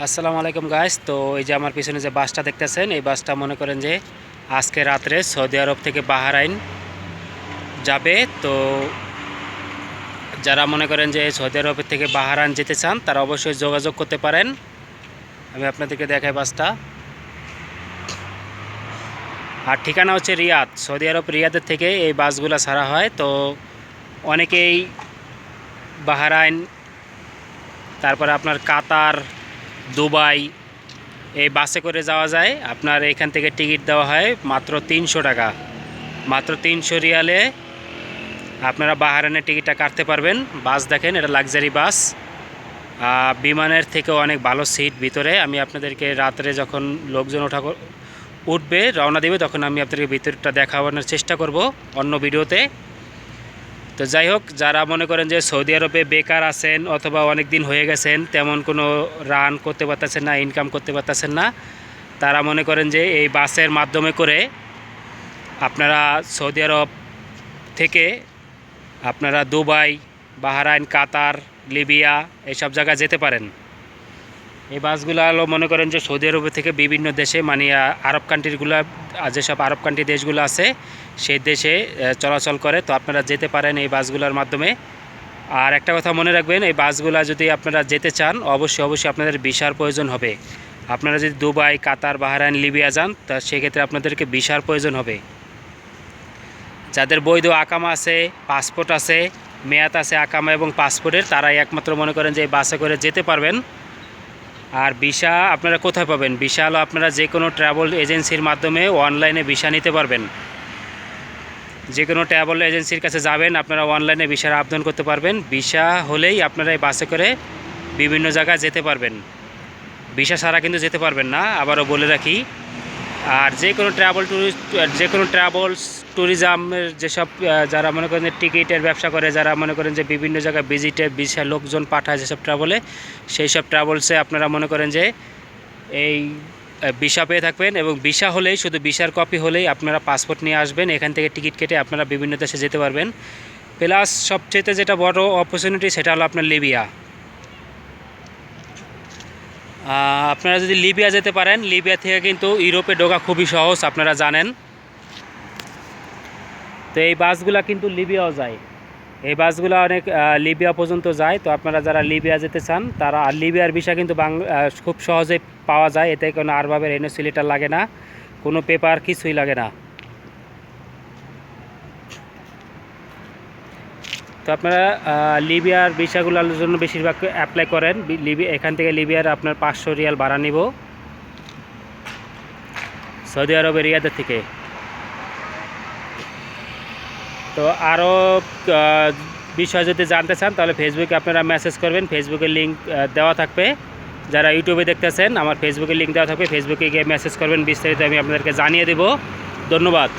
আসসালামু আলাইকুম গাইস তো এই যে আমার পিছনে যে বাসটা দেখতেছেন, এই বাসটা মনে করেন যে আজকে রাত্রে সৌদি আরব থেকে বাহারাইন যাবে। তো যারা মনে করেন যে সৌদি আরব থেকে বাহারাইন যেতে চান, তারা অবশ্যই যোগাযোগ করতে পারেন। আমি আপনাদেরকে দেখাই বাসটা। আর ঠিকানা হচ্ছে রিয়াদ, সৌদি আরব রিয়াদের থেকে এই বাসগুলো ছাড়া হয়। তো অনেকেই বাহারাইন, তারপরে আপনার কাতার দুবাই, এই বাসে করে যাওয়া যায়। আপনার এখান থেকে টিকিট দেওয়া হয় মাত্র তিনশো টাকা। মাত্র তিনশো রিয়ালে আপনারা বাহারানের টিকিটটা কাটতে পারবেন। বাস দেখেন, এটা লাক্সারি বাস। বিমানের থেকেও অনেক ভালো সিট ভিতরে। আমি আপনাদেরকে রাত্রে যখন লোকজন ওঠা উঠবে, রওনা দেবে, তখন আমি আপনাদেরকে ভিতরটা দেখানোর চেষ্টা করব অন্য ভিডিওতে। তো যাই হোক, যারা মনে করেন যে সৌদি আরবে বেকার আছেন অথবা অনেক দিন হয়ে গেছেন, তেমন কোনো রান করতে পারতেছেন না ইনকাম করতে পারতেছেন না, তারা মনে করেন যে এই বাসের মাধ্যমে করে আপনারা সৌদি আরব থেকে আপনারা দুবাই, বাহারাইন, কাতার, লিবিয়া এইসব জায়গায় যেতে পারেন। এই বাসগুলো হলো মনে করেন যে সৌদি আরব থেকে বিভিন্ন দেশে মানে আরব কান্ট্রিগুলো যেসব আরব কান্ট্রি দেশগুলো আছে, সেই দেশে চলাচল করে। তো আপনারা যেতে পারেন এই বাসগুলোর মাধ্যমে। আর একটা কথা মনে রাখবেন, এই বাসগুলো যদি আপনারা যেতে চান, অবশ্যই অবশ্যই আপনাদের ভিসার প্রয়োজন হবে। আপনারা যদি দুবাই, কাতার, বাহারাইন, লিবিয়া যান, তা সেক্ষেত্রে আপনাদেরকে ভিসার প্রয়োজন হবে। যাদের বৈধ আকামা আছে পাসপোর্ট আছে, মেয়াদ আছে আকামা এবং পাসপোর্টের তারাই একমাত্র মনে করেন যে এই বাসে করে যেতে পারবেন। আর ভিসা আপনারা কোথায় পাবেন? ভিসা হলো আপনারা যে কোনো ট্রাভেল এজেন্সির মাধ্যমে অনলাইনে ভিসা নিতে পারবেন। যে কোনো ট্রাভেল এজেন্সির কাছে যাবেন, আপনারা অনলাইনে ভিসার আবেদন করতে পারবেন। ভিসা হলেই আপনারা এই বাসে করে বিভিন্ন জায়গায় যেতে পারবেন। ভিসা ছাড়া কিন্তু যেতে পারবেন না। আবারও বলে রাখি আর যে কোনো ট্রাভেল ট্যুরিস্ট যে কোনো ট্রাভেলস ট্যুরিজমের যেসব যারা মনে করেন যে টিকিটের ব্যবসা করে, যারা মনে করেন যে বিভিন্ন জায়গায় ভিজিটে বিশাল লোকজন পাঠায় যেসব ট্রাভেলে সেই সব ট্রাভেলসে আপনারা মনে করেন যে এই ভিসা পেয়ে থাকবেন এবং ভিসা হলেই, শুধু ভিসার কপি হলেই আপনারা পাসপোর্ট নিয়ে আসবেন। এখান থেকে টিকিট কেটে আপনারা বিভিন্ন দেশে যেতে পারবেন। প্লাস সবচেয়ে যেটা বড় অপরচুনিটি সেটা হলো আপনার লিবিয়া আপনারা যদি লিবিয়া যেতে পারেন, লিবিয়া থেকে কিন্তু ইউরোপে ঢোকা খুবই সহজ, আপনারা জানেন। তো এই বাসগুলা কিন্তু লিবিয়াও যায়। এই বাসগুলো অনেক লিবিয়া পর্যন্ত যায়। তো আপনারা যারা লিবিয়া যেতে চান, তারা, আর লিবিয়ার ভিসা কিন্তু খুব সহজে পাওয়া যায়। এতে কোনো আরভাবের এনওসি লেটার লাগে না। কোনো পেপার কিছুই লাগে না। তো আপনারা লিবিয়ার ভিসাগুলোর জন্য বেশিরভাগ অ্যাপ্লাই করেন। লিবি, এখান থেকে লিবিয়ার আপনার পাঁচশো রিয়াল ভাড়া নিব। সৌদি আরব রিয়াদের থেকে। তো আরও বিষয় যদি জানতে চান, তাহলে ফেসবুকে আপনারা মেসেজ করবেন। ফেসবুকের লিঙ্ক দেওয়া থাকবে। যারা ইউটিউবে দেখতেছেন, আমার ফেসবুকের লিঙ্ক দেওয়া থাকবে। ফেসবুকে গিয়ে মেসেজ করবেন, বিস্তারিত আমি আপনাদেরকে জানিয়ে দেব। ধন্যবাদ।